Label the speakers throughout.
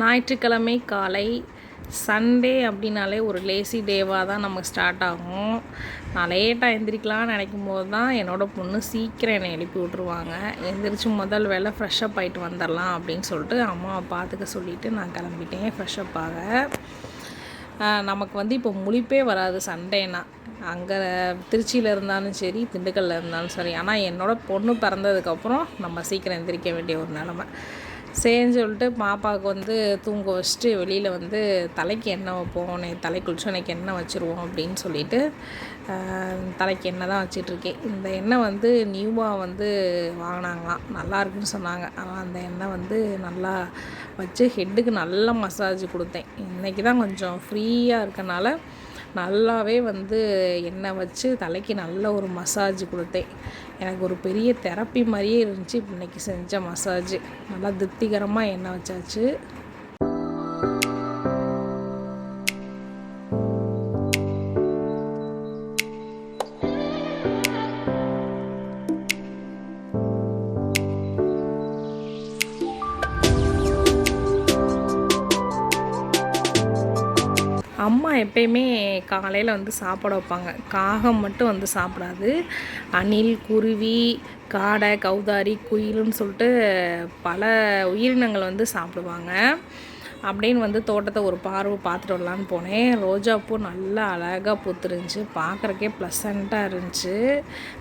Speaker 1: ஞாயிற்றுக்கிழமை காலை சண்டே அப்படின்னாலே ஒரு லேசி டேவாக தான் நமக்கு ஸ்டார்ட் ஆகும். நான் லேட்டாக எந்திரிக்கலாம்னு நினைக்கும் போது தான் என்னோடய பொண்ணு சீக்கிரம் என்னை எழுப்பி விட்ருவாங்க எந்திரிச்சு முதல் வேலை ஃப்ரெஷ்அப் ஆகிட்டு வந்துடலாம் அப்படின்னு சொல்லிட்டு அம்மாவை பார்த்துக்க சொல்லிவிட்டு நான் கிளம்பிட்டேன். ஃப்ரெஷ்அப் ஆக நமக்கு வந்து இப்போ முழிப்பே வராது சண்டேனா அங்கே திருச்சியில் இருந்தாலும் சரி திண்டுக்கல்ல இருந்தாலும் சரி. ஆனால் என்னோட பொண்ணு பிறந்ததுக்கப்புறம் நம்ம சீக்கிரம் எந்திரிக்க வேண்டிய ஒரு நிலமை. சரின்னு சொல்லிட்டு பாப்பாவுக்கு வந்து தூங்க வச்சுட்டு வெளியில் வந்து தலைக்கு எண்ணெய் வைப்போம் நே தலை குளிச்சு எனக்கு எண்ணெய் வச்சுருவோம் அப்படின்னு சொல்லிட்டு தலைக்கு எண்ணெய் தான் வச்சிட்ருக்கேன் இந்த எண்ணெய் வந்து நியூவாக வந்து வாங்கினாங்களாம். நல்லா இருக்குன்னு சொன்னாங்க. ஆனால் அந்த எண்ணெய் வந்து நல்லா வச்சு ஹெட்டுக்கு நல்ல மசாஜ் கொடுத்தேன். இன்றைக்கி தான் கொஞ்சம் ஃப்ரீயாக இருக்கனால நல்லாவே வந்து எண்ணெய் வச்சு தலைக்கு நல்ல ஒரு மசாஜ் கொடுத்தேன். எனக்கு ஒரு பெரிய தெரப்பி மாதிரியே இருந்துச்சு. இன்றைக்கி இன்னைக்கு செஞ்ச மசாஜ் நல்லா திருப்திகரமாக எண்ணெய் வச்சாச்சு. அம்மா எப்பயுமே காலையில் வந்து சாப்பாடு வைப்பாங்க. காகம் மட்டும் வந்து சாப்பிடாது. அணில் குருவி காடை கௌதாரி குயிலுன்னு சொல்லிட்டு பல உயிரினங்கள் வந்து சாப்பிடுவாங்க. அப்படின்னு வந்து தோட்டத்தை ஒரு பார்வை பார்த்துட்டு வரலான்னு போனேன். ரோஜாப்பூ நல்லா அழகாக பூத்துருந்துச்சு. பார்க்குறக்கே ப்ளசண்ட்டாக இருந்துச்சு.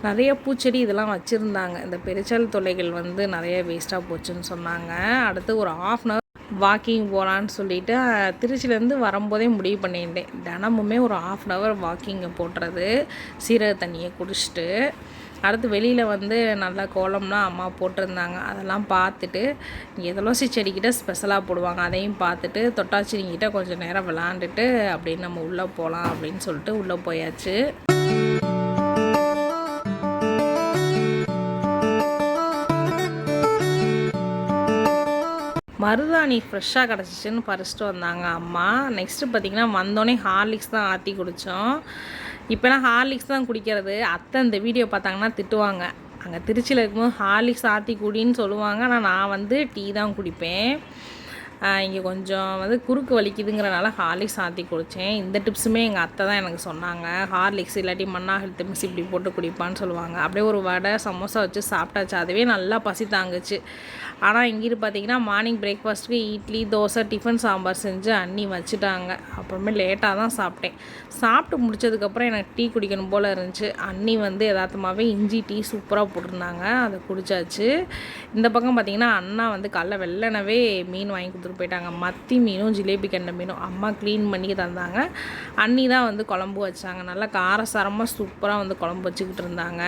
Speaker 1: நிறைய பூச்செடி இதெல்லாம் வச்சுருந்தாங்க. இந்த பெருச்சல் தொலைகள் வந்து நிறைய வேஸ்ட்டாக போச்சுன்னு சொன்னாங்க. அடுத்து ஒரு ஆஃப் அன் வாக்கிங் போகலான்னு சொல்லிட்டு திருச்சியிலேருந்து வரும்போதே முடிவு பண்ணியிருந்தேன். தினமுமே ஒரு ஆஃப் அன் ஹவர் வாக்கிங்கை போட்டுறது சீரக தண்ணியை குடிச்சிட்டு அடுத்து வெளியில் வந்து நல்லா கோலம்லாம் அம்மா போட்டிருந்தாங்க. அதெல்லாம் பார்த்துட்டு இங்கே துளசி செடிக்கிட்ட ஸ்பெஷலாக போடுவாங்க. அதையும் பார்த்துட்டு தொட்டாச்சினிக்கிட்ட கொஞ்சம் நேரம் விளாண்டுட்டு அப்படின்னு நம்ம உள்ளே போகலாம் அப்படின்னு சொல்லிட்டு உள்ளே போயாச்சு. மருதாணி ஃப்ரெஷ்ஷாக கிடச்சிச்சின்னு பறிச்சிட்டு வந்தாங்க அம்மா. நெக்ஸ்ட்டு பார்த்திங்கன்னா வந்தோடனே ஹார்லிக்ஸ் தான் ஆற்றி குடித்தோம் இப்போலாம் ஹார்லிக்ஸ் தான் குடிக்கிறது? அத்தை இந்த வீடியோ பார்த்தாங்கன்னா திட்டுவாங்க. அங்கே திருச்சியில் இருக்கும்போது ஹார்லிக்ஸ் ஆற்றி குடின்னு சொல்லுவாங்க. ஆனால் நான் வந்து டீ தான் குடிப்பேன். இங்கே கொஞ்சம் வந்து குறுக்கு வலிக்குதுங்கிறனால ஹார்லிக்ஸ் ஆற்றி குடித்தேன் இந்த டிப்ஸுமே எங்கள் அத்தை தான் எனக்கு சொன்னாங்க. ஹார்லிக்ஸ் இல்லாட்டி மண்ணா ஹெல்த் மிக்ஸ் இப்படி போட்டு குடிப்பான்னு சொல்லுவாங்க. அப்படியே ஒரு வடை சமோசா வச்சு சாப்பிட்டாச்சு. அதுவே நல்லா பசி தாங்குச்சு. ஆனால் இங்கிட்டு பார்த்தீங்கன்னா மார்னிங் பிரேக்ஃபாஸ்ட்டுக்கு இட்லி தோசை டிஃபன் சாம்பார் செஞ்சு அண்ணி வச்சுட்டாங்க. அப்புறமே லேட்டாக தான் சாப்பிட்டேன். சாப்பிட்டு முடிச்சதுக்கப்புறம் எனக்கு டீ குடிக்கணும் போல் இருந்துச்சு. அண்ணி வந்து யதார்த்தமாகவே இஞ்சி டீ சூப்பராக போட்டிருந்தாங்க. அதை குடிச்சாச்சு. இந்த பக்கம் பார்த்தீங்கன்னா அண்ணா வந்து காலைல வெள்ளனவே மீன் வாங்கி கொடுத்துட்டு போயிட்டாங்க. மத்தி மீனும் ஜிலேபி கெண்டை மீனும் அம்மா க்ளீன் பண்ணி தந்தாங்க. அண்ணி தான் வந்து குழம்பு வச்சாங்க. நல்லா காரசாரமாக சூப்பராக வந்து குழம்பு வச்சுக்கிட்டு இருந்தாங்க.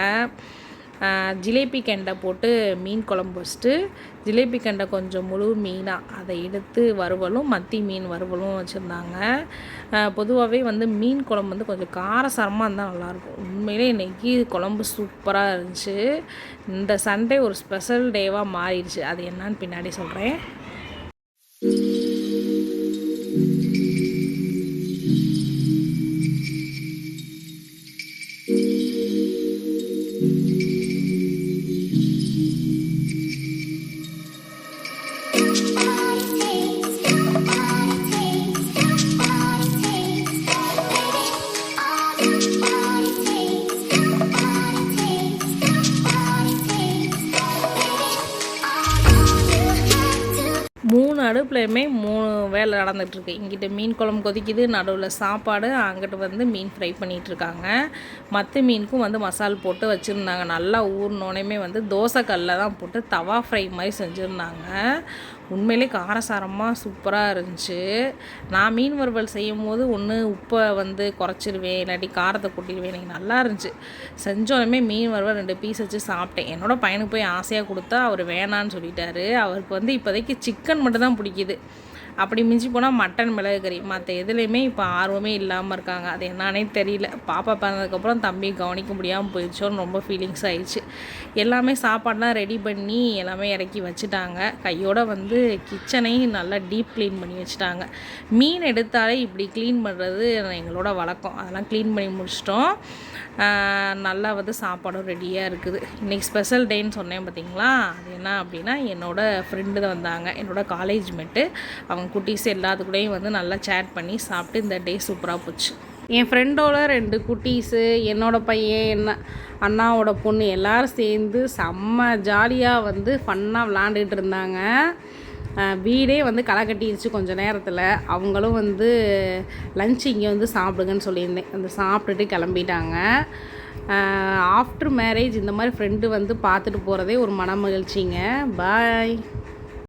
Speaker 1: ஜிலேபி கெண்டை போட்டு மீன் குழம்பு வச்சுட்டு ஜிலேபி கெண்டை கொஞ்சம் முழு மீனாக அதை எடுத்து வறுவலும் மத்தி மீன் வறுவலும் வச்சுருந்தாங்க. பொதுவாகவே வந்து மீன் குழம்பு வந்து கொஞ்சம் காரசாரமாக இருந்தால் நல்லாயிருக்கும். உண்மையிலே இன்றைக்கி குழம்பு சூப்பராக இருந்துச்சு. இந்த சண்டே ஒரு ஸ்பெஷல் டேவாக மாறிடுச்சு. அது என்னன்னு பின்னாடி சொல்கிறேன் நடுப்புலையுமே மூணு வேலை நடந்துகிட்ருக்கு. இங்கிட்ட மீன் குழம்பு கொதிக்குது நடுவில் சாப்பாடு அங்கிட்டு வந்து மீன் ஃப்ரை பண்ணிகிட்ருக்காங்க. மற்ற மீனுக்கும் வந்து மசால் போட்டு வச்சுருந்தாங்க. நல்லா ஊறினோனையுமே வந்து தோசை கல்லில் தான் போட்டு தவா ஃப்ரை மாதிரி செஞ்சுருந்தாங்க. உண்மையிலே காரசாரமாக சூப்பராக இருந்துச்சு. நான் மீன் வறுவல் செய்யும் போது ஒன்று உப்பை வந்து குறைச்சிருவேன் இல்லாட்டி காரத்தை கொட்டிடுவேன். எனக்கு நல்லா இருந்துச்சு. செஞ்சோடனே மீன் வறுவல் ரெண்டு பீஸ் வச்சு சாப்பிட்டேன். என்னோடய பையனுக்கு போய் ஆசையாக கொடுத்தா அவர் வேணான்னு சொல்லிட்டாரு. அவருக்கு வந்து இப்போதைக்கு சிக்கன் மட்டும் தான் பிடிக்குது. அப்படி மிஞ்சி போனால் மட்டன் மிளகு கறி. மற்ற எதுலேயுமே இப்போ ஆர்வமே இல்லாமல் இருக்காங்க. அது என்னன்னே தெரியல. பாப்பா பிறந்ததுக்கப்புறம் தம்பி கவனிக்க முடியாமல் போயிடுச்சோன்னு ரொம்ப ஃபீலிங்ஸ் ஆயிடுச்சு. எல்லாமே சாப்பாடெலாம் ரெடி பண்ணி எல்லாமே இறக்கி வச்சுட்டாங்க. கையோடு வந்து கிச்சனையும் நல்லா டீப் க்ளீன் பண்ணி வச்சுட்டாங்க. மீன் எடுத்தாலே இப்படி க்ளீன் பண்ணுறது எங்களோட வழக்கம். அதெல்லாம் க்ளீன் பண்ணி முடிச்சிட்டோம். நல்லா வந்து சாப்பாடும் ரெடியாக இருக்குது. இன்றைக்கி ஸ்பெஷல் டேன்னு சொன்னேன் பார்த்தீங்களா அது என்ன அப்படின்னா என்னோடய ஃப்ரெண்டு தான் வந்தாங்க. என்னோடய காலேஜ் மேட்டு அவங்க குட்டீஸ் எல்லாத்து கூடயும் வந்து நல்லா சேட் பண்ணி சாப்பிட்டு இந்த டே சூப்பராக போச்சு. என் ஃப்ரெண்டோட ரெண்டு குட்டீஸு என்னோடய பையன் என்ன அண்ணாவோட பொண்ணு எல்லோரும் சேர்ந்து செம்ம ஜாலியாக வந்து ஃபன்னாக விளாண்டுட்டு இருந்தாங்க. வீடே வந்து களை கட்டிருச்சு கொஞ்சம் நேரத்தில். அவங்களும் வந்து லஞ்ச் இங்கே வந்து சாப்பிடுங்கன்னு சொல்லியிருந்தேன். வந்து சாப்பிட்டுட்டு கிளம்பிட்டாங்க. ஆஃப்டர் மேரேஜ் இந்த மாதிரி ஃப்ரெண்டு வந்து பார்த்துட்டு போகிறதே ஒரு மன மகிழ்ச்சிங்க பாய்